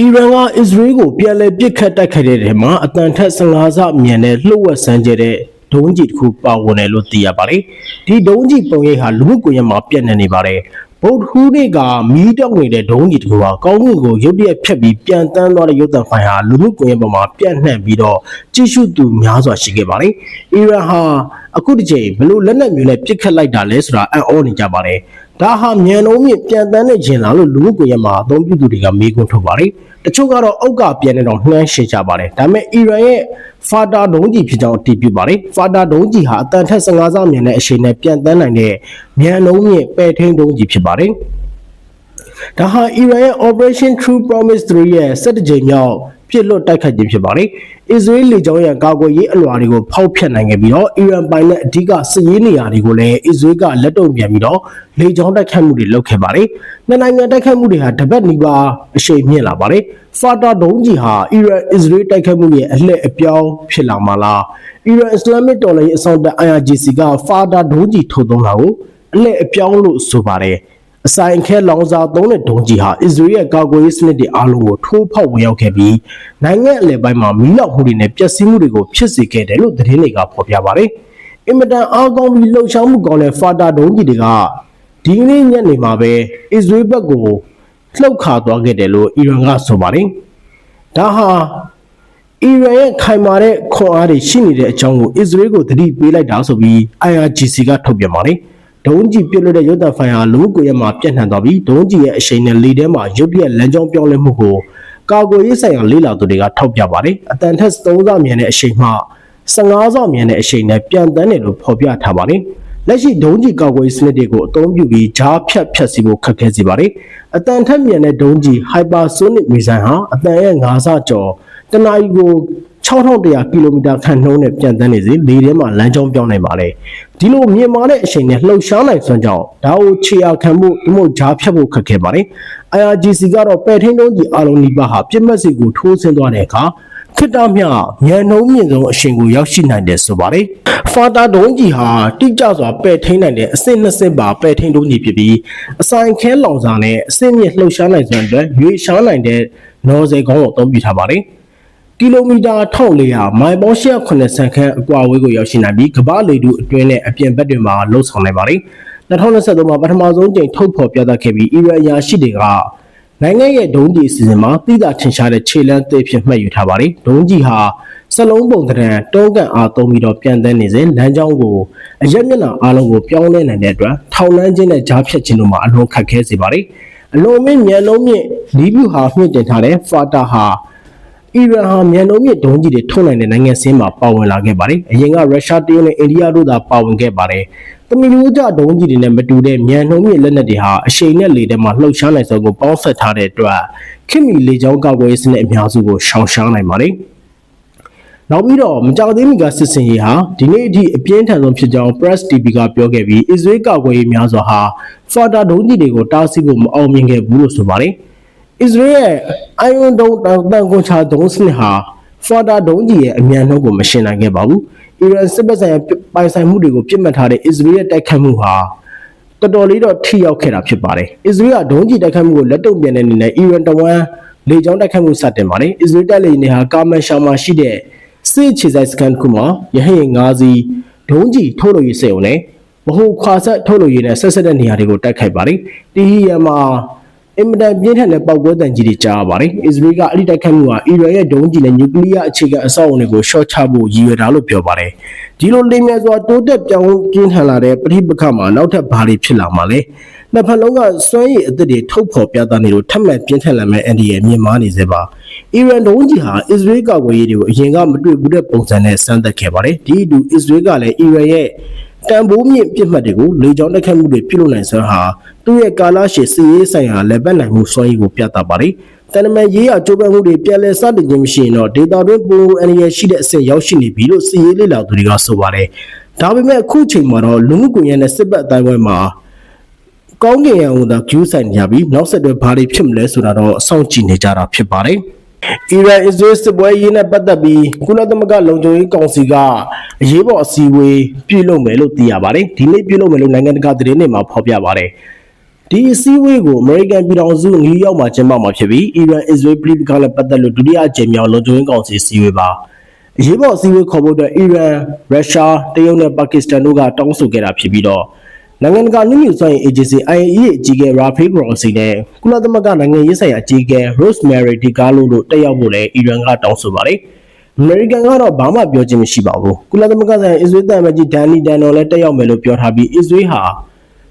အီရန်ကအစ္စရေးကိုပြန်လည်ပစ်ခတ်တိုက်ခိုက်တဲ့ထဲမှာအတန်ထက်15ဆမြန်တဲ့လှုပ်ဝက်ဆန်းကျတဲ့ဒုံးကြီးတစ်ခုပါဝင်တယ်လို့သိရပါတယ်။ဒီဒုံးကြီးပုံရိပ်ဟာလူမှုကွန်ရက်မှာပြန့်နှံ့နေပါတယ်။ဗုဒ္ဓဟူးနေ့ကမီးတောက်နေတဲ့ဒုံးကြီးတစ်ခုဟာကောင်းကင်ကိုရုတ်တရက်ဖြတ်ပြီးပြန်တန်းသွားတဲ့ရုပ်သံဖိုင်ဟာလူမှုကွန်ရက်ပေါ်မှာပြန့်နှံ့ပြီးတော့ကြည့်ရှုသူများစွာရှိခဲ့ပါတယ်။အီရန်ဟာအခုတစ်ချိန်ဘလို့လက်နက်မျိုးနဲ့ပစ်ခတ်လိုက်တာလဲဆိုတာအံ့ဩနေကြပါတယ်။ ဒါဟာမြန်လုံးမြင့်ပြန်တန်းနေခြင်းလားလို့လူမှုကွန်ရက်မှာအသုံးပြုသူတွေကမေးခွန်းထုတ်ပါတယ်။တချို့ကတော့အောက်ကပြန်နေတော့နှမ်းရှင်းကြပါတယ်။ဒါပေမဲ့အီရန်ရဲ့ဖာတာဒုံးကြီးဖြစ်ကြောင်းအတည်ပြုပါတယ်။ဖာတာဒုံးကြီးဟာအတန်ထက်15ဆမြန်တဲ့အရှိန်နဲ့ပြန်တန်းနိုင်တဲ့မြန်လုံးမြင့်ပဲ့ထိန်ဒုံးကြီးဖြစ်ပါတယ်။ဒါဟာအီရန်ရဲ့ Operation True Promise 3ရဲ့17ကြိမ်မြောက် ပြစ်လွတ်တိုက်ခိုက်ခြင်းဖြစ်ပါတယ်။အစ္စရေးလေကြောင်းရန်ကာကွယ်ရေးအလွှာတွေကိုဖောက်ဖျက်နိုင်ခဲ့ပြီးတော့အီရန်ပိုင်တဲ့အဓိကစစ်ရေးနေရာတွေကိုလည်းအစ္စရေးကလက်တုံ့ပြန်ပြီးတော့လေကြောင်းတိုက်ခိုက်မှုတွေလုပ်ခဲ့ပါတယ်။နှစ်နိုင်ငံတိုက်ခိုက်မှုတွေဟာတပတ်နီးပါးအရှိန်မြင့်လာပါတယ်။ဖာတာဒုံးကြီးဟာအီရန်အစ္စရေးတိုက်ခိုက်မှုရဲ့အလှည့်အပြောင်းဖြစ်လာမှာလား။အီရန်အစ္စလာမစ်တော်လှန်ရေးအဆောင်တပ် IRGC ကဖာတာဒုံးကြီးထုတ်သုံးတာကိုအလှည့်အပြောင်းလို့ဆိုပါတယ်။ အဆိုင်ခဲလောင်စာသုံးတဲ့ဒုံးကြီးဟာအစ္စရေးရဲ့ကာကွယ်ရေးစနစ်တွေအားလုံးကိုထိုးဖောက်ဝင်ရောက်ခဲ့ပြီးနိုင်ငံအလယ်ပိုင်းမှာမီးလောင်မှုတွေနဲ့ပျက်စီးမှုတွေကိုဖြစ်စေခဲ့တယ်လို့သတင်းတွေကဖော်ပြပါတယ်။အင်မတန်အားကောင်းပြီးလှုပ်ရှားမှုကောင်းတဲ့ဖာတာဒုံးကြီးတွေကဒီကနေ့ညနေမှာပဲအစ္စရေးဘက်ကိုလှုပ်ခါသွားခဲ့တယ်လို့အီရန်ကဆိုပါတယ်။ဒါဟာအီရန်ရဲ့ခိုင်မာတဲ့ခွန်အားတွေရှိနေတဲ့အကြောင်းကိုအစ္စရေးကိုသတိပေးလိုက်တာဆိုပြီး IRGC ကထုတ်ပြန်ပါတယ်။ ဒုံးကြီးပြစ်လွတ်တဲ့ရုပ်သံဖိုင်ဟာလူမှုကွန်ရက်မှာပြန့်နှံ့သွားပြီးဒုံးကြီးရဲ့အရှိန်နဲ့လေထဲမှာရုပ်ပြက်လမ်းကြောင်းပြောင်းလဲမှုကိုကာကွယ်ရေးဆိုင်ရာလေးလာသူတွေကထောက်ပြပါတယ်။အတန်ထက်3ဆမြန်တဲ့အရှိန်မှ15ဆမြန်တဲ့အရှိန်နဲ့ပြန်တန်းတယ်လို့ဖော်ပြထားပါတယ်။လက်ရှိဒုံးကြီးကာကွယ်ရေးစနစ်တွေကိုအသုံးပြုပြီးဂျားဖြတ်ဖြတ်စီဖို့ခက်ခဲစေပါတယ်။အတန်ထက်မြန်တဲ့ဒုံးကြီး hypersonic missile ဟာအတန်ရဲ့9ဆကျော်တနအီကို 6100ကီလိုမီတာခန့်နှုန်းနဲ့ပြန်တန်းနေစေလေထဲမှာလမ်းကြောင်းပြောင်းနိုင်ပါတယ်ဒီလိုမြင်မာတဲ့အချိန်နဲ့လှုပ်ရှားနိုင်စွမ်းကြောင့်ဒါကိုခြေအားခံမှုဒီမို့ဂျားဖြတ်ဖို့ခက်ခဲပါတယ် IRGC ကတော့ပယ်ထင်းတုံးကြီးအားလုံးဒီပါဟာပြစ်မှတ်စီကိုထိုးဆင်းသွားတဲ့အခါခိတ္တမြညံနှုံးမြင့်ဆုံးအရှင်ကိုရောက်ရှိနိုင်တယ်ဆိုပါတယ်။ဖာတာဒုံးကြီးဟာတိကျစွာပယ်ထိန်နိုင်တဲ့အဆင့်နှစ်ဆင့်ပါပယ်ထိန်ဒုံးကြီးဖြစ်ပြီးအဆိုင်ခဲလောင်စာနဲ့အဆင့်မြင့်လှုပ်ရှားနိုင်စွမ်းအတွက်ရွေးရှားနိုင်တဲ့နော်ဇယ်ကောင်းကိုအသုံးပြုထားပါတယ်။ ကီလိုမီတာ1400မိုင်ပေါင်း180ခန်းအကွာအဝေးကိုရောက်ရှိနိုင်ပြီးကမ္ဘာလေထုအတွင်းနဲ့အပြင်ဘက်တွေမှာလှုပ်ဆောင်နိုင်ပါတယ်။2023မှာပထမဆုံးကြိမ်ထုတ်ဖော်ပြသခဲ့ပြီးအီရန်အရာရှိတွေကနိုင်ငံရဲ့ဒုံးကြီးအစီအစဉ်မှာသိတာထင်ရှားတဲ့ခြေလမ်းသစ်ဖြစ်မှတ်ယူထားပါတယ်။ဒုံးကြီးဟာစလုံးပုံတရံတောကန်အားသုံးပြီးတော့ပြန်တန်းနေစဉ်လမ်းကြောင်းကိုအရက်မျက်နှာအားလုံးကိုပြောင်းလဲနိုင်တဲ့အတွက်ထောင်လန်းခြင်းနဲ့ကြားဖြတ်ခြင်းတို့မှာအလွန်ခက်ခဲစေပါတယ်။အလွန်မြင့်မြန်လုံးမြင့်လီးဗျူဟာမြင့်တင်ထားတဲ့ဖာတာဟာ အီရန်ဟာမြန်နှုံးမြင့်ဒုံးကြီးတွေထုတ်နိုင်တဲ့နိုင်ငံစင်းမှာပါဝင်လာခဲ့ပါတယ်။အရင်ကရုရှားတရုတ်နဲ့အိန္ဒိယတို့သာပါဝင်ခဲ့ပါတယ်။တမီလူကြဒုံးကြီးတွေနဲ့မတူတဲ့မြန်နှုံးမြင့်လက်နက်တွေဟာအရှိန်နဲ့လေထဲမှာလှုပ်ရှားနိုင်စွာကိုပေါင်းဆက်ထားတဲ့အတွက်ခင်မီလေကြောင်းကာကွယ်ရေးစနစ်အများစုကိုရှောင်ရှားနိုင်ပါတယ်။နောက်ပြီးတော့မကြောက်သေးမီကစစ်စင်ရေးဟာဒီနေ့အထိအပြင်းထန်ဆုံးဖြစ်ကြောင်း Press TV ကပြောခဲ့ပြီးအစ္စရေးကာကွယ်ရေးများစွာဟာဖာတာဒုံးကြီးတွေကိုတားဆီးဖို့မအောင်မြင်ခဲ့ဘူးလို့ဆိုပါတယ်။ အစ္စရေးရဲ့အိုင်ယွန်ဒုံတန်ကွန်ချာဒုံစနစ်ဟာဖာတာဒုံကြီးရဲ့အမြန်နှုန်းကိုမရှင်းနိုင်ခဲ့ပါဘူး။အီရန်စစ်ဘက်ဆိုင်ရာပိုင်ဆိုင်မှုတွေကိုပြစ်မှတ်ထားတဲ့အစ္စရေးရဲ့တိုက်ခတ်မှုဟာတော်တော်လေးတော့ထိရောက်ခဲ့တာဖြစ်ပါတယ်။အစ္စရေးကဒုံကြီးတိုက်ခတ်မှုကိုလက်တုံ့ပြန်တဲ့အနေနဲ့အီရန်တဝန်လေကြောင်းတိုက်ခတ်မှုစတင်ပါတယ်။အစ္စရေးတပ်လေနေဟာကာမန်ရှာမှာရှိတဲ့စစ်ခြေဆိုင်စကန်ခုမှာရဟရင်၅စီးဒုံကြီးထုတ်လို့ရစေုံနဲ့ဘဟုခွာဆက်ထုတ်လို့ရတဲ့ဆက်ဆက်တဲ့နေရာတွေကိုတိုက်ခိုက်ပါတယ်။တီဟီယမ်မှာအ င်မတန်ပြင်းထန်တဲ့ပောက်ကွဲတန်ကြီးတွေကြားရပါတယ်။အစ္စရေးကအဲ့ဒီတိုက်ခိုက်မှုဟာအီရန်ရဲ့ဒုံးကျည်နဲ့နျူကလ িয়ার အခြေခံအဆောက်အအုံတွေကိုရှော့ချဖို့ရည်ရွယ်တာလို့ပြောပါတယ်။ဒီလိုလိမ်မြစွာတိုးတက်ပြောင်းပြင်းထန်လာတဲ့ပဋိပက္ခမှာနောက်ထပ်ဘာတွေဖြစ်လာမှာလဲ။နှစ်ဖက်လုံးကစွမ်းရည်အသစ်တွေထုတ်ဖော်ပြသနေလို့ထပ်မံပြင်းထန်လာမဲ့အန်ဒီရဲ့မြင်မာနေစေပါ။အီရန်ဒုံးကျည်ဟာအစ္စရေးကာကွယ်ရေးတွေကိုအရင်ကမတွေ့ဘူးတဲ့ပုံစံနဲ့စမ်းသပ်ခဲ့ပါတယ်။ဒီအတူအစ္စရေးကလည်းအီရန်ရဲ့ တန်ဖိုးမြင့်ပြစ်မှတ်တွေကိုလေကြောင်းတိုက်ခိုက်မှုတွေပြုလုပ်နိုင်စွမ်းဟာသူ့ရဲ့ကာလရှည်စီရေးဆိုင်ရာလက်ပတ်နိုင်မှုစွမ်းရည်ကိုပြသပါတယ်။တန်တမန်ရေးရကြိုးပမ်းမှုတွေပြန်လည်စတင်ခြင်းမရှိရင်တော့ဒေတာတွင်းပုံအန်ရရှိတဲ့အဆင့်ရောက်ရှိနေပြီလို့စီရေးလေ့လာသူတွေကဆိုပါတယ်။ဒါပေမဲ့အခုချိန်မှာတော့လူမှုကွန်ရက်နဲ့စစ်ဘက်အတိုင်းဝိုင်းမှာကောင်းကင်ရံဝန်သာကျူးဆိုင်နေကြပြီးနောက်ဆက်တွဲဘာတွေဖြစ်မလဲဆိုတာတော့စောင့်ကြည့်နေကြတာဖြစ်ပါတယ်။ အီရန်အစ္စရေးစစ်ပွဲရေးနဲ့ပတ်သက်ပြီးကုလသမဂ္ဂလုံခြုံရေးကောင်စီကအရေးပေါ်အစည်းအဝေးပြုလုပ်မယ်လို့သိရပါတယ်ဒီနေ့ပြုလုပ်မယ်လို့နိုင်ငံတကာသတင်းတွေမှာဖော်ပြပါတယ်ဒဒီအစည်းအဝေးကိုအမေရိကန်ပြည်ထောင်စုနယူးယောက်မှာကျင်းပမှာဖြစ်ပြီးအီရန်အစ္စရေးပြည်ပကလည်းပတ်သက်လို့ဒုတိယအကြိမ်မြောက်လုံခြုံရေးကောင်စီအစည်းအဝေးပါအရေးပေါ်အစည်းအဝေးခေါ်ဖို့အတွက်အီရန်ရုရှားတရုတ်နဲ့ပါကစ္စတန်တို့ကတောင်းဆိုခဲ့တာဖြစ်ပြီးတော့ နိုင်ငံတကာနှိမ့်ညွှန်ဆိုင် agency IAEA အကြီးအကဲ Rafael Grossi နဲ့ကုလသမဂ္ဂနိုင်ငံရေးဆိုင်ရာအကြီးအကဲ Rosemary DiCarlo တို့တက်ရောက်ဖို့လည်းအီရန်ကတောင်းဆိုပါတယ်အမေရိကန်ကတော့ဘာမှပြောခြင်းမရှိပါဘူးကုလသမဂ္ဂဆိုင်ရာအစ္စရေးတန်မကြီးဒန်နီဒန်တော်လည်းတက်ရောက်မယ်လို့ပြောထားပြီးအစ္စရေးဟာ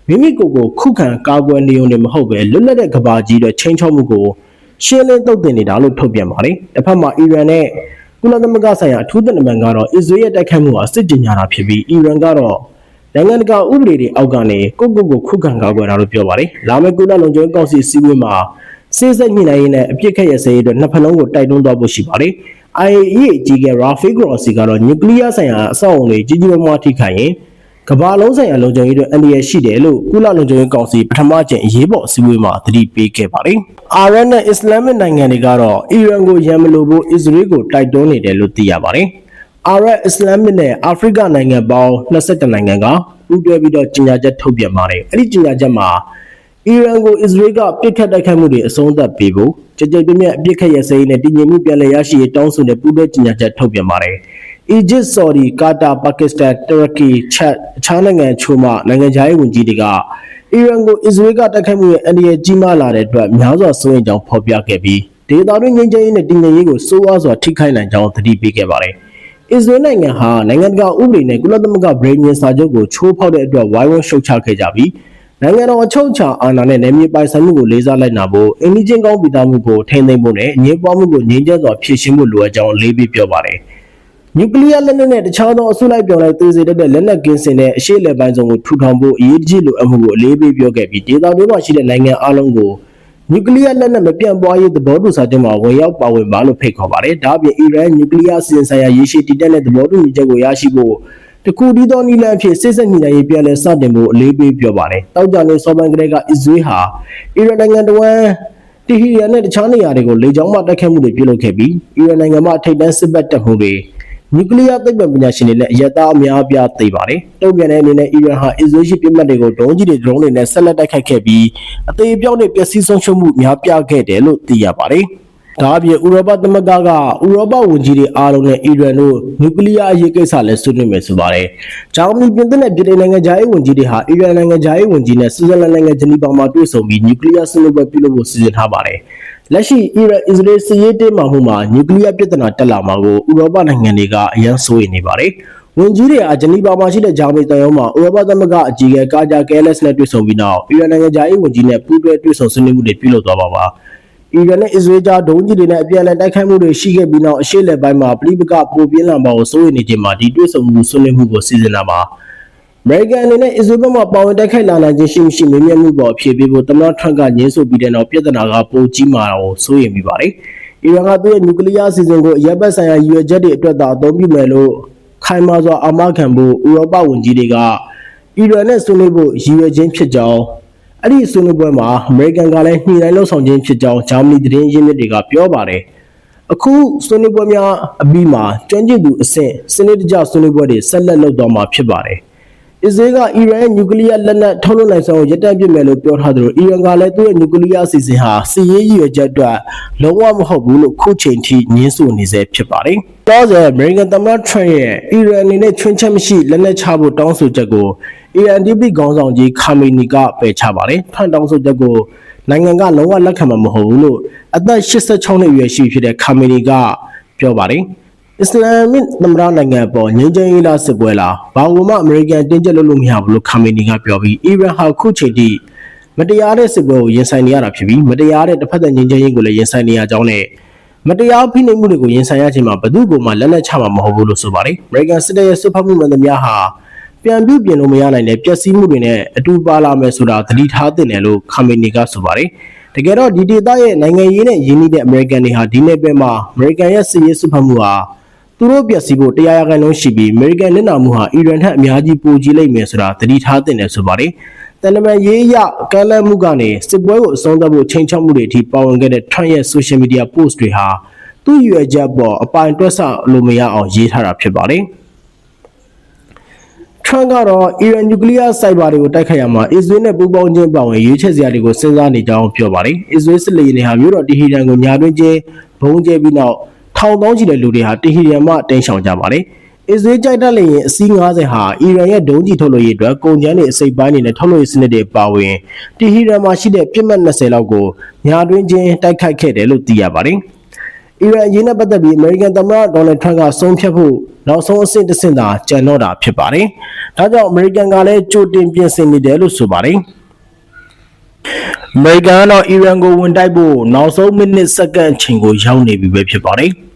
မိမိကိုယ်ကိုခုခံကာကွယ်နေုံနဲ့မဟုတ်ပဲလွတ်လပ်တဲ့ကဘာကြီးတွေချင်းချောက်မှုကိုရှင်းလင်းတုတ်တင်နေတာလို့ထုတ်ပြန်ပါတယ်။တစ်ဖက်မှာအီရန်နဲ့ကုလသမဂ္ဂဆိုင်ရာအထူးသံတမန်ကတော့အစ္စရေးရဲ့တိုက်ခိုက်မှုဟာစစ်ကြင်ညာတာဖြစ်ပြီးအီရန်ကတော့ နိုင်ငံတကာဥပဒေတွေအောက်ကနေကိုယ့်ကိုယ်ကိုခုခံကာကွယ်တာလို့ပြောပါတယ်။လာမယ့်ကုလလုံခြုံရေးကောင်စီစည်းဝေးမှာစစ်စစ်ညှိနှိုင်းရေးနဲ့အပြစ်ခတ်ရစေရေးအတွက်နှစ်ဖက်လုံးကိုတိုက်တွန်းသွားဖို့ရှိပါတယ်။ IAEA အကြီးအကဲ Rafael Grossi ကတော့နျူကလ িয়ার ဆိုင်ရာအဆောက်အအုံတွေကြီးကြီးမားမားထိခိုက်ရင်ကမ္ဘာလုံးဆိုင်ရာလုံခြုံရေးတွေအန္တရာယ်ရှိတယ်လို့ကုလလုံခြုံရေးကောင်စီပထမကျင့်အရေးပေါ်အစည်းအဝေးမှာသတိပေးခဲ့ပါတယ်။အာရတ်နဲ့အစ္စလာမစ်နိုင်ငံတွေကတော့အီရန်ကိုရန်မလို့ဖို့အစ္စရေးကိုတိုက်တွန်းနေတယ်လို့သိရပါတယ်။ အာရတ်အစ္စလာမစ်နဲ့အာဖရိကနိုင်ငံပေါင်း22နိုင်ငံကပူးတွဲပြီးတော့ကြေညာချက်ထုတ်ပြန်ပါတယ်။အဲ့ဒီကြေညာချက်မှာအီရန်ကိုအစ္စရေးကပြစ်ခတ်တိုက်ခိုက်မှုတွေအဆုံးသတ်ပေးဖို့ကြကြပြည့်ပြည့်အပြစ်ခတ်ရစရေးနဲ့တည်ငြိမ်မှုပြန်လည်ရရှိရေးတောင်းဆိုတဲ့ပူးတွဲကြေညာချက်ထုတ်ပြန်ပါတယ်။အီဂျစ်ဆော်ဒီကာတာပါကစ္စတန်တူရကီချက်အခြားနိုင်ငံချို့မှနိုင်ငံခြားရေးဝန်ကြီးတွေကအီရန်ကိုအစ္စရေးကတိုက်ခိုက်မှုရဲ့အန္တရာယ်ကြီးမားလာတဲ့အတွက်များစွာစိုးရိမ်ကြောင်းဖော်ပြခဲ့ပြီးဒေသတွင်းငြိမ်းချမ်းရေးနဲ့တည်ငြိမ်ရေးကိုစိုးဝါးစွာထိခိုက်နိုင်ကြောင်းသတိပေးခဲ့ပါတယ်။ အစ္စရေးနိုင်ငံဟာနိုင်ငံတကာဥပဒေနဲ့ကုလသမဂ္ဂဗြိညင်စာချုပ်ကိုချိုးဖောက်တဲ့အတွက်ဝိုင်းဝန်းရှုတ်ချခဲ့ကြပြီးနိုင်ငံတော်အချုပ်အခြာအာဏာနဲ့နယ်မြေပိုင်ဆိုင်မှုကိုလေးစားလိုက်နာဖို့အင်းကြီးချင်းကောင်းပြည်သားမှုကိုထိန်းသိမ်းဖို့နဲ့အငြင်းပွားမှုကိုငြိမ်းချမ်းစွာဖြေရှင်းဖို့လိုအပ်ကြောင်းအလေးပေးပြောပါတယ်။နျူကလ িয়ার လက်နက်နဲ့တခြားသောအစုလိုက်ပြောင်းလဲသေစေတတ်တဲ့လက်နက်ကင်းစင်တဲ့အရှိလက်ပိုင်းစုံကိုထူထောင်ဖို့အရေးကြီးလိုအပ်မှုကိုအလေးပေးပြောခဲ့ပြီးဒေသတွင်းမှာရှိတဲ့နိုင်ငံအလုံးကို နျူကလ িয়ার လက်နက်မပြန့်ပွားရေးသဘောတူစာချုပ်မှာဝင်ရောက်ပါဝင်ပါလို့ဖိတ်ခေါ်ပါတယ်။ဒါ့အပြင်အီရန်နျူကလ িয়ার စီစဉ်ဆိုင်ရာရရှိတည်တဲ့သဘောတူညီချက်ကိုရရှိဖို့တခုတည်းသောနည်းလမ်းအဖြစ်စစ်ဆက်ညှိနှိုင်းရေးပြန်လည်စတင်ဖို့အလေးပေးပြောပါတယ်။တောက်ကြနေစောပိုင်းကလေးကအစ္စရေးဟာအီရန်နိုင်ငံတော်ဝန်တီဟီရန်နဲ့တခြားနေရာတွေကိုလေကြောင်းမှတိုက်ခတ်မှုတွေပြုလုပ်ခဲ့ပြီးအီရန်နိုင်ငံမှာထိပ်တန်းစစ်ဘက်တပ်မှုတွေ နျူကလ িয়ার သိပ္ပံပညာရှင်တွေလည်းအယက်သားအများအပြားသိပါတယ်။တုံ့ပြန်တဲ့အနေနဲ့အီရန်ဟာအစ္စရေးရှိပြစ်မှတ်တွေကိုဒုံးကြီးတွေဒရုန်းတွေနဲ့ဆက်လက်တိုက်ခိုက်ခဲ့ပြီးအသေးအပြောင်းတွေပျက်စီးဆုံးရှုံးမှုများပြားခဲ့တယ်လို့သိရပါတယ်။ဒါအပြင်ဥရောပသမဂ္ဂကဥရောပဝန်ကြီးတွေအားလုံးနဲ့အီရန်တို့နျူကလ িয়ার အရေးကိစ္စလည်းဆွေးနွေးမယ်ဆိုပါတယ်။ဂျာမနီပြင်သစ်နဲ့ပြည်ထောင်နိုင်ငံခြားရေးဝန်ကြီးတွေဟာအီရန်နိုင်ငံခြားရေးဝန်ကြီးနဲ့ဆွစ်ဇာလန်နိုင်ငံဂျနီဗာမှာတွေ့ဆုံပြီးနျူကလ িয়ার ဆွေးနွေးပွဲပြုလုပ်ဖို့စီစဉ်ထားပါတယ်။ လက်ရှိအီရန်အစ္စရေးစစ်ရေးတင်းမာမှုမှာနျူကလ িয়ার ပြဿနာတက်လာမှာကိုဥရောပနိုင်ငံတွေကအရန်စိုးရိမ်နေပါတယ်။ဝန်ကြီးတွေအားဂျနီဗာမှာရှိတဲ့ဂျာမနီတန်ရုံးမှာဥရောပသမဂ္ဂအကြီးအကဲကာဂျာကဲလက်စ်နဲ့တွေ့ဆုံပြီးနောက်အီရန်နိုင်ငံခြားရေးဝန်ကြီးနဲ့ပူးတွဲတွေ့ဆုံဆွေးနွေးမှုတွေပြုလုပ်သွားပါပါ။အီရန်နဲ့အစ္စရေးကြားဒုံးကြီးတွေနဲ့အပြန်အလှန်တိုက်ခိုက်မှုတွေရှိခဲ့ပြီးနောက်အရှေ့လက်ပိုင်းမှာပြည်ပကပိုပြင်းလာမှာကိုစိုးရိမ်နေချိန်မှာဒီတွေ့ဆုံမှုဆွေးနွေးမှုကိုစီစဉ်တာပါအ မေရိကန်အနေနဲ့အစ္စရေးဘက်မှပါဝင်တိုက်ခိုက်လာနိုင်ခြင်းရှိမရှိမေးမြန်းမှုပေါ်အဖြေပေးဖို့သမ္မတထရန့်ကညှင်းဆိုပြီးတဲ့နောက်ပြည်ထနာကပိုကြီးမာကိုစိုးရိမ်မိပါတယ်။အီရန်ကသူ့ရဲ့နျူကလ িয়ার အစီအစဉ်ကိုအရက်ဘက်ဆိုင်ရာရည်ရွယ်ချက်တွေအတွက်သာအသုံးပြုမယ်လို့ခိုင်မာစွာအာမခံဖို့ဥရောပဝန်ကြီးတွေကအီရန်နဲ့ဆွေးနွေးဖို့ရည်ရွယ်ခြင်းဖြစ်ကြောင်းအဲ့ဒီဆွေးနွေးပွဲမှာအမေရိကန်ကလည်းညှိနှိုင်းလှုပ်ဆောင်ခြင်းဖြစ်ကြောင်းဂျာမနီသတင်းရင်းမြစ်တွေကပြောပါတယ်။အခုဆွေးနွေးပွဲများအပြီးမှာကျွမ်းကျင်သူအဆင့်စနစ်တကျဆွေးနွေးပွဲတွေဆက်လက်လုပ်သွားမှာဖြစ်ပါတယ်။ အစ္စရေးကအီရန်ရဲ့နျူကလ িয়ার လက်နက်ထုတ်လုပ်နိုင်စွမ်းကိုရပ်တန့်ပစ်မယ်လို့ပြောထားသလိုအီရန်ကလည်းသူ့ရဲ့နျူကလ িয়ার အစီအစဉ်ဟာစီရေးရည်ရွယ်ချက်အတွက်လုံးဝမဟုတ်ဘူးလို့ခုချိန်ထိညင်းဆိုနေဆဲဖြစ်ပါတယ်။တောဆယ်အမေရိကန်သမ္မတထရန့်ရဲ့အီရန်အနေနဲ့ချွင်းချက်မရှိလက်နက်ချဖို့တောင်းဆိုချက်ကိုအီရန်ဒီပီခေါင်းဆောင်ကြီးခါမီနီကပယ်ချပါတယ်။ထရန့်တောင်းဆိုချက်ကိုနိုင်ငံကလုံးဝလက်ခံမှာမဟုတ်ဘူးလို့အသက်86နှစ်အရွယ်ရှိဖြစ်တဲ့ခါမီနီကပြောပါတယ်။ အစ္စလာမစ်သမ္မတနိုင်ငံအပေါ်ငြိမ်းချမ်းရေးလားစစ်ပွဲလားဘာလို့မှအမေရိကန်တင်းကျပ်လို့လို့မရဘူးလို့ခါမီနီကပြောပြီးအီရန်ဟာခုချိန်ထိမတရားတဲ့စစ်ပွဲကိုရင်ဆိုင်နေရတာဖြစ်ပြီးမတရားတဲ့တစ်ဖက်သက်ငြိမ်းချမ်းရေးကိုလည်းရင်ဆိုင်နေရကြောင်းနဲ့မတရားဖိနှိပ်မှုတွေကိုရင်ဆိုင်ရခြင်းမှာဘယ်သူကမှလက်လက်ချမှာမဟုတ်ဘူးလို့ဆိုပါတယ်အမေရိကန်စစ်တပ်ရဲ့စစ်ဖက်မှုမှန်သမျှဟာပြန်ပြုပြင်လို့မရနိုင်တဲ့ပျက်စီးမှုတွေနဲ့အတူပါလာမယ်ဆိုတာသတိထားသင့်တယ်လို့ခါမီနီကဆိုပါတယ်တကယ်တော့ဒီဒေသရဲ့နိုင်ငံရေးနဲ့ရင်းနှီးတဲ့အမေရိကန်တွေဟာဒီနေ့ပဲမှာအမေရိကန်ရဲ့စစ်ရေးစစ်ဖက်မှုဟာ သူတို့ပျက်စီးဖို့တရားရဂိုင်လုံးရှိပြီးအမေရိကန်လက်နက်မှုဟာအီရန်ထက်အများကြီးပိုကြီးလိမ့်မယ်ဆိုတာသတိထားသင့်တယ်ဆိုပါတယ်။တန်တမန်ရေးရကမ်းလှမ်းမှုကနေစစ်ပွဲကိုအဆုံးသတ်ဖို့ချိန်ချောက်မှုတွေအထိပါဝင်ခဲ့တဲ့ Trump ရဲ့ social media post တွေဟာသူ့ရွယ်ချက်ပေါ်အပိုင်တွက်ဆလို့မရအောင်ရေးထားတာဖြစ်ပါတယ်။ထရန့်ကတော့အီရန်နျူကလ িয়ার စိုက်ဘာတွေကိုတိုက်ခိုက်ရမှာအစ္စရေးနဲ့ပူးပေါင်းခြင်းပါဝင်ရွေးချယ်စရာတွေကိုစဉ်းစားနေကြောင်းပြောပါတယ်။အစ္စရေးစစ်လေယာဉ်တွေဟာမြို့တော်တီဟီရန်ကိုညာတွင်းချင်းဘုံကျဲပြီးနောက် ထောင်သောချီတဲ့လူတွေဟာတီဟီရန်မှတိမ်းရှောင်ကြပါတယ်။အစ္စရေးကြိုက်တက်လေယာဉ်အစီး90ဟာအီရန်ရဲ့ဒုံးကျည်ထုတ်လုပ်ရေးအတွက်ကုန်ကျန်းတွေအစိပ်ပိုင်းတွေနဲ့ထုတ်လုပ်ရေးစနစ်တွေပါဝင်တီဟီရန်မှာရှိတဲ့ပြစ်မှတ်20လောက်ကိုညာတွင်းချင်းတိုက်ခိုက်ခဲ့တယ်လို့သိရပါတယ်။အီရန်အရေးနဲ့ပတ်သက်ပြီးအမေရိကန်သမ္မတဒေါ်နယ်ထရန့်ကဆုံးဖြတ်ဖို့နောက်ဆုံးအဆင့်တစ်ဆင့်သာကြံတော့တာဖြစ်ပါတယ်။ဒါကြောင့်အမေရိကန်ကလည်းကြိုတင်ပြင်ဆင်နေတယ်လို့ဆိုပါတယ်။အမေရိကန်ကတော့အီရန်ကိုဝင်တိုက်ဖို့နောက်ဆုံးမိနစ်စက္ကန့်အချိန်ကိုရောက်နေပြီပဲဖြစ်ပါတယ်။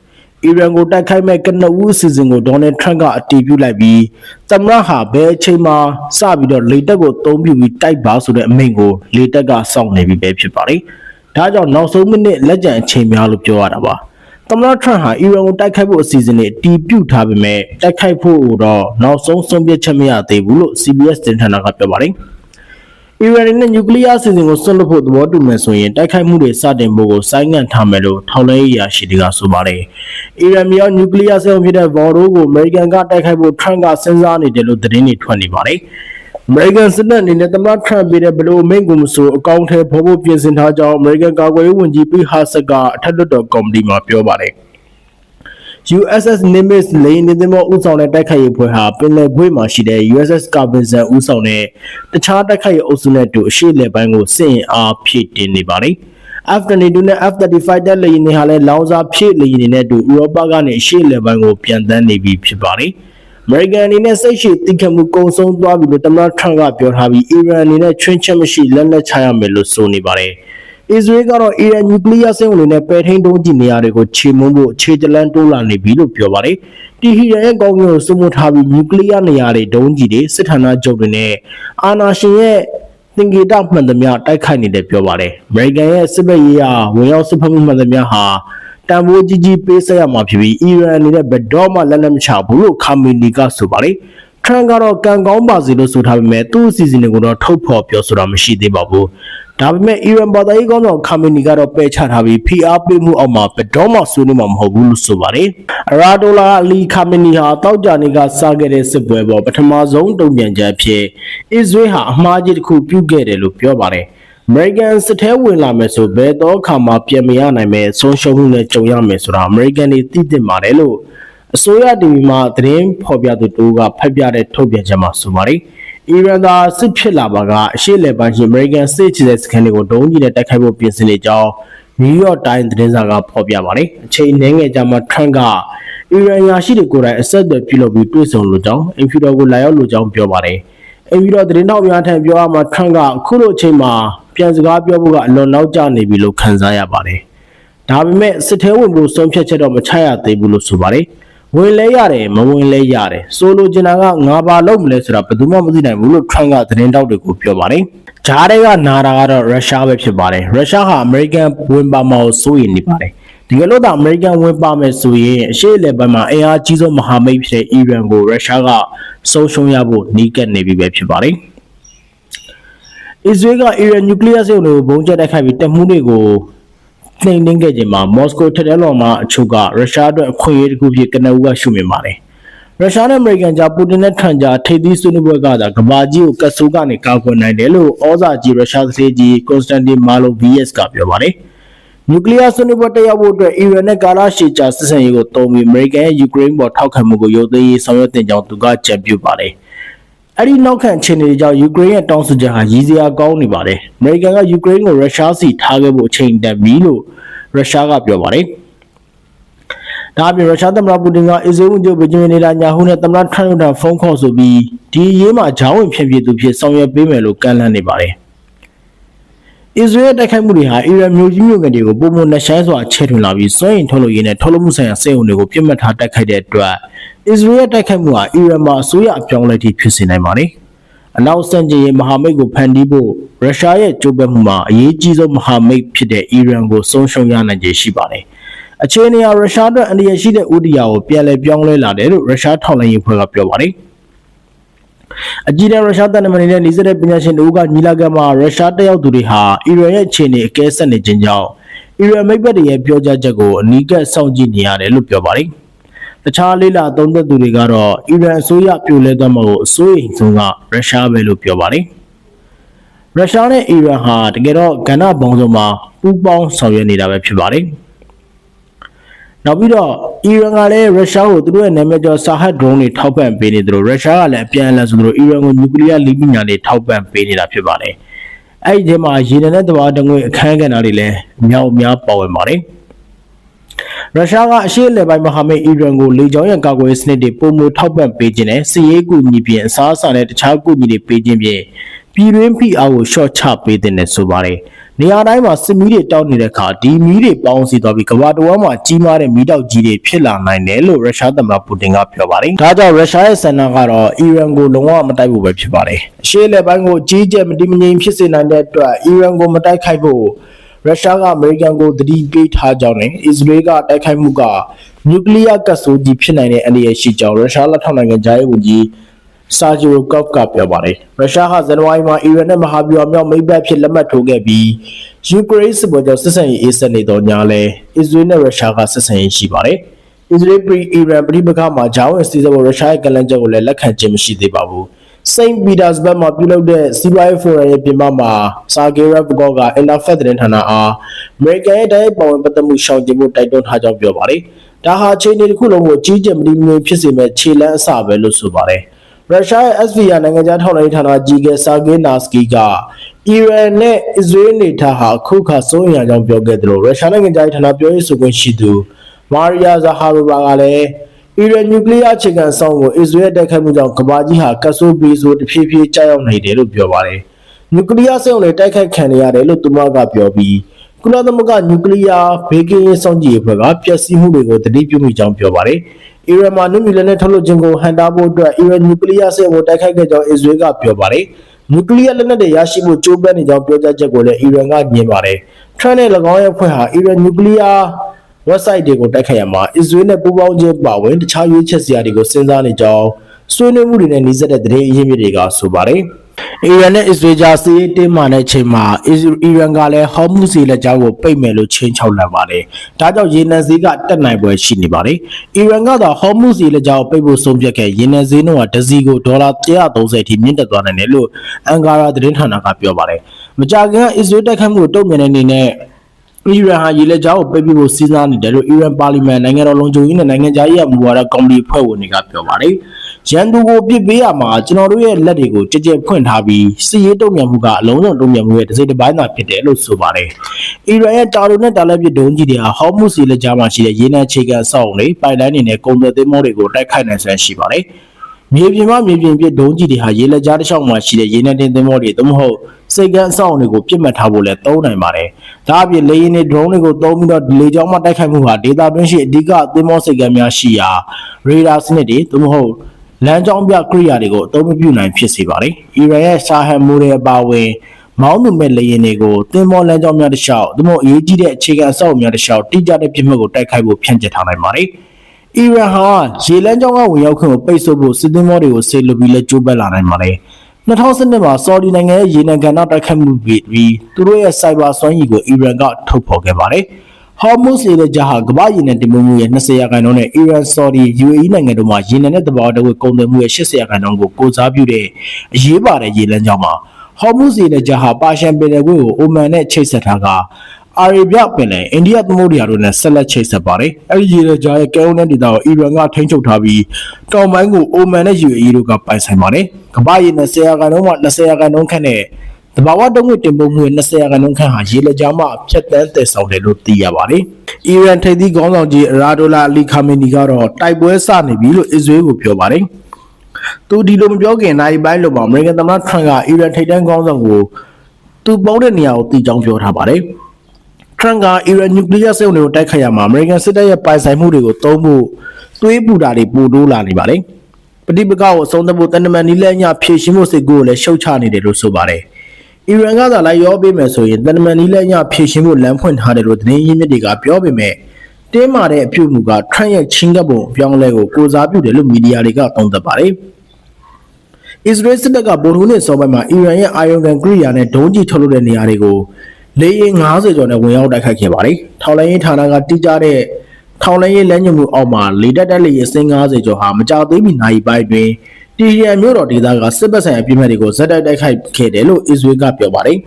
အီရန်ကိုတိုက်ခိုက်မဲ့ကနဦးအစီအစဉ်ကိုဒေါ်နယ်ထရန့်ကအတည်ပြုလိုက်ပြီးသမ္မတဟာဘယ်အချိန်မှစပြီးတော့လေတက်ကိုအသုံးပြုပြီးတိုက်ပါဆိုတဲ့အမိန့်ကိုလေတက်ကစောင့်နေပြီပဲဖြစ်ပါတယ်။ဒါကြောင့်နောက်ဆုံးမိနစ်လက်ကျန်အချိန်များလို့ပြောရတာပါ။သမ္မတထရန့်ဟာအီရန်ကိုတိုက်ခိုက်ဖို့အစီအစဉ်နဲ့တီးပြုတ်ထားပေမဲ့တိုက်ခိုက်ဖို့တော့နောက်ဆုံးဆုံးဖြတ်ချက်မရသေးဘူးလို့ CBS တင်ထန်တာကပြောပါတယ်။ အီရန်နဲ့နျူကလ িয়ার အစီအစဉ်ကိုဆွတ်လွတ်ဖို့သဘောတူမယ်ဆိုရင်တိုက်ခိုက်မှုတွေစတင်ဖို့ကိုစိုင်းငံ့ထားမယ်လို့ထောက်လှမ်းရေးရာရှိတွေကဆိုပါတယ်။အီရန်မြောက်နျူကလ িয়ার စက်ရုံဖြစ်တဲ့ဘော်ဒိုကိုအမေရိကန်ကတိုက်ခိုက်ဖို့ထရန့်ကစဉ်းစားနေတယ်လို့သတင်းတွေထွက်နေပါတယ်။ အမေရိကန်စစ်တပ်အနေနဲ့သမ္မတထရန့်ပေးတဲ့ဘလို့အမိန့်ကိုမဆိုအကောင့်ထဲဖော်ဖို့ပြင်ဆင်ထားကြောင်းအမေရိကန်ကာကွယ်ရေးဝန်ကြီးပိဟာဆက်ကအထက်လွှတ်တော်ကော်မတီမှာပြောပါတယ်။ USS Nimitz လေယာဉ်တင်သင်္ဘောဦးဆောင်တဲ့တိုက်ခိုက်ရေးဖွဲ့ဟာပင်လယ်ကွေ့မှာရှိတဲ့ USS Carbonzan ဦးဆောင်တဲ့တခြားတိုက်ခိုက်ရေးအုပ်စုနဲ့အတူအရှိလေပိုင်းကိုစစ်ရင်အားဖြည့်တင်နေပါတယ်။ F-22 နဲ့ F-35 တက်လေယာဉ်တွေဟာလည်းလောင်စာဖြည့်လေယာဉ်တွေနဲ့အတူဥရောပကနေအရှိလေပိုင်းကိုပြန်တန်းနေပြီဖြစ်ပါတယ်။ American အနေနဲ့စိတ်ရှိတိခတ်မှုကုံဆုံးသွားပြီလို့သမ္မတထရန့်ကပြောထားပြီး Iran အနေနဲ့ချွင်းချက်မရှိလက်နက်ချရမယ်လို့ဆိုနေပါတယ်။ အစ္စရေးကတော့အီရန်နျူကလ িয়ার စက်ရုံတွေနဲ့ပဲထိန်းဒုံးကျည်နေရာတွေကိုခြေမုံဖို့ခြေတလန်းတိုးလာနေပြီလို့ပြောပါတယ်။တီဟီရန်ရဲ့ကောင်းကင်ကိုစုမှုထားပြီးနျူကလ িয়ার နေရာတွေဒုံးကျည်တွေစစ်ဌာနချုပ်တွေနဲ့အာနာရှင်ရဲ့သင်္ကေတမှန်သမျှတိုက်ခိုက်နေတယ်ပြောပါတယ်။အမေရိကန်ရဲ့စစ်ဘက်ရေးရာဝင်ရောက်စစ်ဖက်မှုမှန်သမျှဟာတန်ဖိုးကြီးကြီးပေးဆက်ရမှာဖြစ်ပြီးအီရန်အနေနဲ့ဘယ်တော့မှလက်နက်မချဘူးလို့ခါမီနီကဆိုပါတယ်။ထရန်ကတော့ကံကောင်းပါစေလို့ဆိုထားပေမဲ့သူ့အစီအစဉ်တွေကိုတော့ထုတ်ဖော်ပြောဆိုတာမရှိသေးပါဘူး။ ဒါပေမဲ့အီရန်ဘာသာရေးကောင်းဆောင်ခါမီနီကတော့ပယ်ချထားပြီးဖိအားပေးမှုအောက်မှာဘယ်တော့မှဆွေးနွေးမှာမဟုတ်ဘူးလို့ဆိုပါတယ်။အရာဒိုလာအလီခါမီနီဟာတောက်ကြနေကစားခဲ့တဲ့စစ်ပွဲပေါ်ပထမဆုံးတုံ့ပြန်ချက်ဖြစ်အစ္စရေးဟာအမှားကြီးတစ်ခုပြုခဲ့တယ်လို့ပြောပါတယ်။ American စစ်ထဲဝင်လာမယ်ဆိုဘယ်တော့ခါမှပြန်မရနိုင်မဲ့ဆုံးရှုံးမှုနဲ့ကြုံရမယ်ဆိုတာ American တွေသိသိပါတယ်လို့အစိုးရ TV မှာသတင်းဖော်ပြသူတို့ကဖတ်ပြတဲ့ထုတ်ပြန်ချက်မှာဆိုပါတယ်။ အီရန်သာစစ်ဖြစ်လာပါကအရှေ့လယ်ပိုင်းရှိအမေရိကန်စစ်ချစ်တဲ့စခန်းတွေကိုဒုံးကြီးနဲ့တိုက်ခိုက်ဖို့ပြင်ဆင်နေကြောင်းနယူးယောက်တိုင်းသတင်းစာကဖော်ပြပါတယ်။အချိန်နှင်းငယ်ကြာမှထရန့်ကအီရန်ယာရှိတွေကိုယ်တိုင်အဆက်အသွယ်ပြုလုပ်ပြီးတွေ့ဆုံလိုကြောင်းအင်ဖီတော်ကိုလာရောက်လိုကြောင်းပြောပါတယ်။အင်ဖီတော်သတင်းတော်များထံပြောရမှာထရန့်ကအခုလိုအချိန်မှာပြန်စကားပြောဖို့ကအလွန်နောက်ကျနေပြီလို့ခန်းစားရပါတယ်။ဒါပေမဲ့စစ်သေးဝင်ဖို့ဆုံးဖြတ်ချက်တော့မချရသေးဘူးလို့ဆိုပါတယ်။ ဝင်လဲရတယ်မဝင်လဲရတယ်ဆိုလိုချင်တာကငါဘာလုပ်မလဲဆိုတာဘယ်သူမှမသိနိုင်ဘူးလို့ထရန့်ကသတင်းတောက်တွေကိုပြောပါတယ်ဂျားတွေကနာတာကတော့ရုရှားပဲဖြစ်ပါတယ်ရုရှားဟာအမေရိကန်ဝင်ပါမှာကိုစိုးရိမ်နေပါတယ်ဒီကလို့တော့အမေရိကန်ဝင်ပါမယ်ဆိုရင်အရှေ့လေဘက်မှာအင်အားကြီးဆုံးမဟာမိတ်ဖြစ်တဲ့အီရန်ကိုရုရှားကဆုံးရှုံးရဖို့နှီးကပ်နေပြီပဲဖြစ်ပါတယ်အစ္စရေးကအီရန်နျူကလ িয়ার စုံတွေကိုဘုံကျက်တိုက်ခိုက်ပြီးတပ်မှုတွေကို နှိမ်နှင်းခဲ့ခြင်းမှာမော်စကိုထက်တဲလွန်မှအချို့ကရုရှားအတွက်အခွင့်အရေးတစ်ခုဖြစ်ကနဦးကရှုမြင်ပါတယ်။ရုရှားနဲ့အမေရိကန်ကြားပူတင်နဲ့ထရန့်ကြားထိပ်သီးဆွေးနွေးပွဲကသာကဘာကြီးကိုကတ်ဆိုးကနေကာကွယ်နိုင်တယ်လို့ဩဇာကြီးရုရှားသတင်းကြီးကွန်စတန်တင်မာလိုဗီယက်စ်ကပြောပါတယ်။နျူကလ িয়ার ဆွေးနွေးပွဲတက်ရောက်ဖို့အတွက်အီရန်နဲ့ကာလာရှီချာစစ်ဆင်ရေးကိုတုံးပြီးအမေရိကန်ရဲ့ယူကရိန်းပေါ်ထောက်ခံမှုကိုရုပ်သိမ်းရေးဆောင်ရွက်တင်ကြောင်းသူကကြံပြုပါတယ်။ အဲ့ဒီနောက်ခံအခြေအနေကြောင့်ယူကရိန်းရဲ့တောင်းဆိုချက်ဟာရည်စရာကောင်းနေပါတယ်။အမေရိကန်ကယူကရိန်းကိုရုရှားစီထားခဲ့ဖို့အချိန်တန်ပြီလို့ရုရှားကပြောပါတယ်။ဒါအပြင်ရုရှားသမ္မတပူတင်ကအစ္စရေးဝန်ကြီးဗဂျင်မီနေတာညာဟူနဲ့သမ္မတထရန့်တို့ဖုန်းခေါ်ဆိုပြီးဒီအရေးမှာဂျောင်းဝင်ဖြစ်ဖြစ်သူဖြစ်ဆောင်ရွက်ပေးမယ်လို့ကန့်လန့်နေပါတယ်။အစ္စရေးတိုက်ခိုက်မှုတွေဟာအီရန်မျိုးကြီးမျိုးငယ်တွေကိုပုံမှန်နှဆိုင်စွာချဲ့ထွင်လာပြီးစွန့်ရင်ထုတ်လုပ်ရေးနဲ့ထုတ်လုပ်မှုဆိုင်ရာစေအုံတွေကိုပြစ်မှတ်ထားတိုက်ခိုက်တဲ့အတွက် အစ္စရေးတိုက်ခိုက်မှုဟာအီရန်မှာအစိုးရအပြောင်းအလဲဖြစ်စေနိုင်ပါတယ်။အနောက်စံကျင်ရေးမဟာမိတ်ကိုဖန်တီးဖို့ရုရှားရဲ့ကြိုးပမ်းမှုမှာအရေးကြီးဆုံးမဟာမိတ်ဖြစ်တဲ့အီရန်ကိုဆုံးရှုံးရနိုင်ခြေရှိပါတယ်။အခြေအနေဟာရုရှားအတွက်အန္တရာယ်ရှိတဲ့ဥဒိယာကိုပြန်လည်ပြောင်းလဲလာတယ်လို့ရုရှားထောက်လှမ်းရေးဖွဲ့ကပြောပါတယ်။အကြီးတန်းရုရှားတန်တမန်တွေနဲ့နေဆက်တဲ့ပညာရှင်တို့ကညီလာခံမှာရုရှားတက်ရောက်သူတွေဟာအီရန်ရဲ့အခြေအနေအကဲဆက်နေခြင်းကြောင့်အီရန်မိတ်ဘက်တွေရဲ့ပြောကြားချက်ကိုအနီးကပ်စောင့်ကြည့်နေရတယ်လို့ပြောပါတယ်။ တခြားလေးလာသုံးသက်သူတွေကတော့အီရန်အစိုးရပြိုလဲသွားမှာကိုအစိုးရိမ်ဆုံးကရုရှားပဲလို့ပြောပါတယ်ရုရှားနဲ့အီရန်ဟာတကယ်တော့ကဏ္ဍပေါင်းစုံမှာပူးပေါင်းဆောင်ရွက်နေတာပဲဖြစ်ပါတယ်နောက်ပြီးတော့အီရန်ကလည်းရုရှားကိုသူတို့ရဲ့နာမည်ကျော်ဆာဟတ်ဒရုန်းတွေထောက်ပံ့ပေးနေတယ်လို့ရုရှားကလည်းအပြန်အလှန်ဆိုသူတို့အီရန်ကိုနျူကလ িয়ার လိပညာတွေထောက်ပံ့ပေးနေတာဖြစ်ပါတယ်အဲ့ဒီထဲမှာရေနံနဲ့တဘာတငွေအခန်းကဏ္ဍတွေလည်းအများအများပါဝင်ပါတယ် ရုရှားကအရှေ့အလယ်ပိုင်းမဟာမိတ်အီရန်ကိုလေကြောင်းရန်ကာကွယ်ရေးစနစ်တွေပုံမထောက်ပံ့ပေးခြင်းနဲ့စစ်ရေးကူညီပြင်အစားအစာနဲ့တခြားကူညီတွေပေးခြင်းဖြင့်ပြည်တွင်းဖိအားကိုရှော့ချပေးတဲ့နဲ့ဆိုပါတယ်။နေရာတိုင်းမှာစစ်မီးတွေတောက်နေတဲ့အခါဒီမီးတွေပေါင်းစီသွားပြီးကမ္ဘာတော်မှာကြီးမားတဲ့မီးတောက်ကြီးတွေဖြစ်လာနိုင်တယ်လို့ရုရှားသမ္မတပူတင်ကပြောပါတယ်။ဒါကြောင့်ရုရှားရဲ့ဆန္ဒကတော့အီရန်ကိုလုံးဝမတိုက်ဖို့ပဲဖြစ်ပါတယ်။အရှေ့အလယ်ပိုင်းကိုကြီးကျယ်မတည်မငြိမ်ဖြစ်စေနိုင်တဲ့အတွက်အီရန်ကိုမတိုက်ခိုက်ဖို့ ရုရှားကအမေရိကန်ကိုတတိပေးထားကြောင်းနဲ့အစ္စရေးကတိုက်ခိုက်မှုကနျူကလ িয়ার ကတ်ဆိုးကြီးဖြစ်နိုင်တဲ့အန္တရာယ်ရှိကြောင်းရုရှားလက်ထောက်နိုင်ငံသားရေးဝန်ကြီးစာဂျီရိုကော့ဖ်ကပြောပါတယ်ရုရှားဟာဇန်နဝါရီမှာအီရန်နဲ့မဟာဗျူဟာမြောက်မိတ်ဘက်ဖြစ်လက်မှတ်ထိုးခဲ့ပြီးယူကရိန်းစစ်ပွဲကြောင့်စစ်ဆင်ရေးအေးစက်နေတော့ညာလဲအစ္စရေးနဲ့ရုရှားကစစ်ဆင်ရေးရှိပါတယ်အစ္စရေးပြည်အီရန်ပြည်ပခါမှာဂျာဝင်စီစပေါ်ရုရှားရဲ့ကလန်ချက်ကိုလည်းလက်ခံခြင်းမရှိသေးပါဘူး စိန့်ပီတာစဘတ်မှာပြုလုပ်တဲ့စီးပွားရေးဖိုရမ်ရဲ့ပြင်ပမှာဆာဂေရက်ဘကောကအင်တာဖက်သတင်းဌာနအားအမေရိကန်ရဲ့တိုင်းပေါ်ဝင်ပတ်သက်မှုရှောင်ကျဉ်ဖို့တိုက်တွန်းထားကြောင်းပြောပါတယ်။ဒါဟာအချိန်တစ်ခုလုံးကိုကြီးကျယ်မတည်မငြိမ်ဖြစ်စေမဲ့ခြေလှမ်းအစပဲလို့ဆိုပါတယ်။ရုရှားရဲ့ SVR နိုင်ငံခြားထောက်လှမ်းရေးဌာနကြီးကဆာဂေနာစကီကအီရန်နဲ့အစ္စရေးနေထားဟာအခုခါစိုးရိမ်ရကြောင်းပြောခဲ့တယ်လို့ရုရှားနိုင်ငံခြားရေးဌာနပြောရေးဆိုခွင့်ရှိသူမာရီယာဇာဟာရိုဘာကလည်း အီရန်နျူကလ িয়ার အခြေခံဆောင်ကိုအစ္စရေးတိုက်ခိုက်မှုကြောင့်ကမ္ဘာကြီးဟာကဆိုးဘီဆိုတဖြည်းဖြည်းကြောက်ရောက်နေတယ်လို့ပြောပါတယ်။နျူကလ িয়ার ဆောင်တွေတိုက်ခိုက်ခံရရတယ်လို့သူမကပြောပြီးကုလသမဂ္ဂနျူကလ িয়ার ဘေးကင်းရေးစောင့်ကြည့်ရေးအဖွဲ့ကပျက်စီးမှုတွေကိုတတိပြုမိကြောင်းပြောပါတယ်။အီရန်မှာနျူကလ িয়ার နဲ့ထုတ်လုပ်ခြင်းကိုဟန်တာဖို့အတွက်အီရန်နျူကလ িয়ার ဆောင်ကိုတိုက်ခိုက်ခဲ့ကြောင်းအစ္စရေးကပြောပါတယ်။နျူကလ িয়ারလက်နက်တွေရရှိဖို့ကြိုးပမ်းနေကြောင်းပြောကြားချက်ကိုလည်းအီရန်ကညင်းပါတယ်။ထရန့်နဲ့၎င်းရဲ့အဖွဲ့ဟာအီရန်နျူကလ িয়ার website တွေကိုတိုက်ခိုက်ရမှာအစ္စရေးနဲ့ပူးပေါင်းခြင်းပါဝင်တခြားရွေးချက်စရာတွေကိုစဉ်းစားနေကြောင်းဆွေးနွေးမှုတွေနဲ့နှိစက်တဲ့သတင်းအရင်းမြစ်တွေကဆိုပါတယ်။အီရန်နဲ့အစ္စရေးကြားစစ်ရေးတင်းမာတဲ့အချိန်မှာအီရန်ကလည်းဟော်မုစီလက်ကြားကိုပိတ်မယ်လို့ချင်းချောက်လာပါတယ်။ဒါကြောင့်ရေနံဈေးကတက်နိုင်ပွဲရှိနေပါတယ်။အီရန်ကတော့ဟော်မုစီလက်ကြားကိုပိတ်ဖို့ဆုံးဖြတ်ခဲ့ရေနံဈေးနှုန်းကဒဇီကိုဒေါ်လာ130အထိမြင့်တက်သွားနိုင်တယ်လို့အန်ကာရာသတင်းဌာနကပြောပါတယ်။မကြာခင်ကအစ္စရေးတိုက်ခတ်မှုကိုတုံ့ပြန်တဲ့အနေနဲ့ အီရန်ဟာရေလက်ကြားကိုပိတ်ပြီးဖို့စဉ်းစားနေတယ်လို့အီရန်ပါလီမန်နိုင်ငံတော်လုံခြုံရေးနဲ့နိုင်ငံခြားရေးမူဝါဒကော်မတီဖွဲ့ဝင်တွေကပြောပါတယ်။ရန်သူကိုပြစ်ပေးရမှာကျွန်တော်တို့ရဲ့လက်တွေကိုကြကြဖွင့်ထားပြီးစစ်ရေးတုံ့ပြန်မှုကအလုံးစုံတုံ့ပြန်မှုရဲ့တစ်စိတ်တစ်ပိုင်းသာဖြစ်တယ်လို့ဆိုပါတယ်။အီရန်ရဲ့တာလိုနဲ့တာလက်ပစ်ဒုံးကြီးတွေဟာဟော်မုစီလက်ကြားမှာရှိတဲ့ရေနံခြေကန်ဆောက်တွေပိုင်လိုင်းတွေနဲ့ကုန်သွယ်သင်းမောတွေကိုတိုက်ခိုက်နိုင်ဆန်းရှိပါတယ်။ မြေပြင်မှာမြေပြင်ပြစ်ဒုံးကြီးတွေဟာရေလက်ကြားတစ်လျှောက်မှာရှိတဲ့ရေနံတင်သင်းမောတွေသို့မဟုတ်စိတ်ကန်းအဆောက်အုံတွေကိုပြစ်မှတ်ထားဖို့လည်းသုံးနိုင်ပါတယ်။ဒါအပြင်လေယာဉ်တွေ drone တွေကိုသုံးပြီးတော့လေကြောင်းမှတိုက်ခိုက်မှုဟာဒေတာတွင်းရှိအဓိကသင်းမောစိတ်ကန်းများရှိရာရေဒါစနစ်တွေသို့မဟုတ်လမ်းကြောင်းပြကိရိယာတွေကိုအသုံးမပြုနိုင်ဖြစ်စေပါတယ်။အီရန်ရဲ့ရှာဟန်မိုဒယ်အပါအဝင်မောင်းသူမဲ့လေယာဉ်တွေကိုသင်းမောလမ်းကြောင်းများတစ်လျှောက်သို့မဟုတ်အရေးကြီးတဲ့အခြေခံအဆောက်အအုံများတစ်လျှောက်တိကျတဲ့ပြစ်မှတ်ကိုတိုက်ခိုက်ဖို့ဖြန့်ကျက်ထားနိုင်ပါတယ်။ အီရန်ဟာရေလမ်းကြောင်းကဝင်ရောက်ခွင့်ကိုပိတ်ဆို့ဖို့စစ်သင်းမောတွေကိုဆေလွတ်ပြီးလက်ကျိုးပက်လာနိုင်ပါတယ်။2012မှာဆော်ဒီနိုင်ငံရဲ့ရေနံကန်နောက်တိုက်ခတ်မှုပြီးသူတို့ရဲ့စိုက်ဘာစွမ်းရည်ကိုအီရန်ကထုတ်ဖော်ခဲ့ပါတယ်။ဟော်မုစ်လေတဲ့ကြားဟာကမ္ဘာရေနံတင်ပို့မှုရဲ့20ရာခိုင်နှုန်းနဲ့အီရန်၊ဆော်ဒီ၊ UAE နိုင်ငံတို့မှာရေနံနဲ့တဘာဝတဝက်ကုန်သွယ်မှုရဲ့80ရာခိုင်နှုန်းကိုကိုစားပြုတဲ့အရေးပါတဲ့ရေလမ်းကြောင်းမှာဟော်မုစ်လေတဲ့ကြားဟာပါရှန်ပင်လယ်ကွေ့ကိုအိုမန်နဲ့ချိတ်ဆက်ထားက အာရေဗျပင်လယ်အိန္ဒိယသမုဒ္ဒရာတို့နဲ့ဆက်လက်ချိတ်ဆက်ပါတယ်။အဲဒီရေလက်ကြားရဲ့ကဲအုံးတဲ့ဒေသကိုအီရန်ကထိန်းချုပ်ထားပြီးတောင်ပိုင်းကိုအိုမန်နဲ့ UAE တို့ကပိုင်ဆိုင်ပါတယ်။ကမ္ဘာရေနဲ့10ရာခိုင်နှုန်းမှ20ရာခိုင်နှုန်းခန့်နဲ့တဘာဝတုံးငွေတင်ပို့မှုရဲ့20ရာခိုင်နှုန်းခန့်ဟာရေလက်ကြားမှာဖြတ်တန်းတည်ဆောင်တယ်လို့သိရပါတယ်။အီရန်ထိပ်သီးခေါင်းဆောင်ကြီးရာဒိုလာအလီခါမီနီကတော့တိုက်ပွဲစနေပြီလို့အစ္စရေးကိုပြောပါတယ်။သူဒီလိုမပြောခင်နိုင်ပိုင်းလို့ပါအမေရိကန်သမ္မတထရန့်ကအီရန်ထိပ်တန်းခေါင်းဆောင်ကိုသူပေါတဲ့နေရာကိုတီချောင်းပြောထားပါတယ်။ ထရန့်ကအီရန်နျူကလ িয়ার စက်ရုံတွေကိုတိုက်ခိုက်ရမှာအမေရိကန်စစ်တပ်ရဲ့ပိုင်ဆိုင်မှုတွေကိုသုံးဖို့သွေးပူတာတွေပိုတိုးလာနေပါတယ်။ပဋိပက္ခကိုအဆုံးသတ်ဖို့တန်တမန်နီးလက်ညဖြည့်ရှင်းဖို့စိတ်ကူးကိုလည်းရှုတ်ချနေတယ်လို့ဆိုပါတယ်။အီရန်ကသာလိုက်ရောပေးမယ်ဆိုရင်တန်တမန်နီးလက်ညဖြည့်ရှင်းဖို့လမ်းဖွင့်ထားတယ်လို့သတင်းရင်းမြစ်တွေကပြောပေမဲ့တင်းမာတဲ့အပြုအမူကထရန့်ရဲ့ချင်းကပ်ပုံအပြောင်းအလဲကိုကိုစားပြုတယ်လို့မီဒီယာတွေကသုံးသပ်ပါတယ်။အစ္စရေးစစ်တပ်ကဗိုလ်ထူးနဲ့စောပိုင်းမှာအီရန်ရဲ့အာယုံကန်ကရိယာနဲ့ဒုံးကျည်ထုတ်လုပ်တဲ့နေရာတွေကို လေရင်90ကျော်နဲ့ဝင်ရောက်တိုက်ခိုက်ခဲ့ပါတယ်။ထောက်လိုင်းရေးဌာနကတိကျတဲ့ထောင်လိုင်းရေးလမ်းညွှန်မှုအောက်မှာလေတက်တက်လေးရစင်း90ကျော်ဟာမကြောက်သေးမီနိုင်ပိုင်းတွင်တီရီယန်မြို့တော်ဒေသကစစ်ပတ်ဆိုင်အပြစ်မဲ့တွေကိုဇက်တိုက်တိုက်ခိုက်ခဲ့တယ်လို့အစ္စရေးကပြောပါတယ်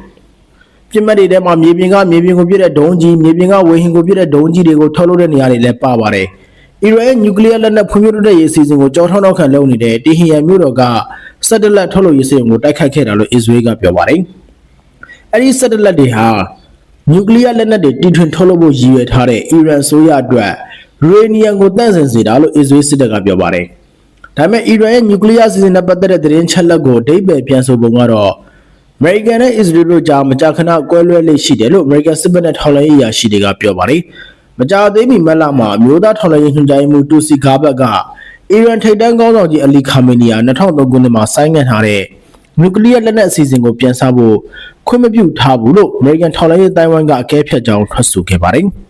ပြစ်မဲ့တွေထဲမှာမြေပြင်ကမြေပြင်ကိုပြစ်တဲ့ဒုံးကြီးမြေပြင်ကဝေဟင်ကိုပြစ်တဲ့ဒုံးကြီးတွေကိုထုတ်လုပ်တဲ့နေရာတွေလည်းပါပါတယ်အီရန်ရဲ့နျူကလ িয়ার လက်နက်ဖွံ့ဖြိုးတိုးတက်ရေးအစီအစဉ်ကိုကြောထောင်းထောက်ခံလုပ်နေတဲ့တီဟီယန်မြို့တော်ကစက်တလက်ထုတ်လုပ်ရေးစက်ရုံကိုတိုက်ခိုက်ခဲ့တာလို့အစ္စရေးကပြောပါတယ် အဲ့ဒီစက်တလက်တွေဟာနျူကလ িয়ার လက်နက်တွေတီထွင်ထုတ်လုပ်ဖို့ရည်ရွယ်ထားတဲ့အီရန်ဆိုရအတွက်ရေနီယံကိုတန့်စင်စေတာလို့အစ္စရေးစစ်တပ်ကပြောပါတယ်ဒါပေမဲ့အီရန်ရဲ့နျူကလ িয়ার စီစဉ်နဲ့ပတ်သက်တဲ့သတင်းချက်လက်ကိုအဓိပ္ပာယ်ပြန်ဆိုပုံကတော့ အမေရိကန်နဲ့အစ္စရေးတို့ကြားမကြာခဏကွဲလွဲလေးရှိတယ်လို့အမေရိကန်စစ်ဘက်နဲ့ထောက်လှမ်းရေးအရာရှိတွေကပြောပါတယ်။မကြာသေးမီမက်လမှာအမျိုးသားထောက်လှမ်းရေးညွှန်ကြားရေးမှူးတူစီဂါဘတ်ကအီရန်ထိပ်တန်းခေါင်းဆောင်ကြီးအလီခါမီနီယာ2003ခုနှစ်မှာဆိုင်းငံ့ထားတဲ့ နျူကလ িয়ার လက်နက်အစီအစဉ်ကိုပြန်ဆဖို့ခွင့်မပြုထားဘူးလို့အမေရိကန်ထောက်လှမ်းရေးတိုင်းဝန်ကအကဲဖြတ်ကြောင်းထွက်ဆိုခဲ့ပါတယ်။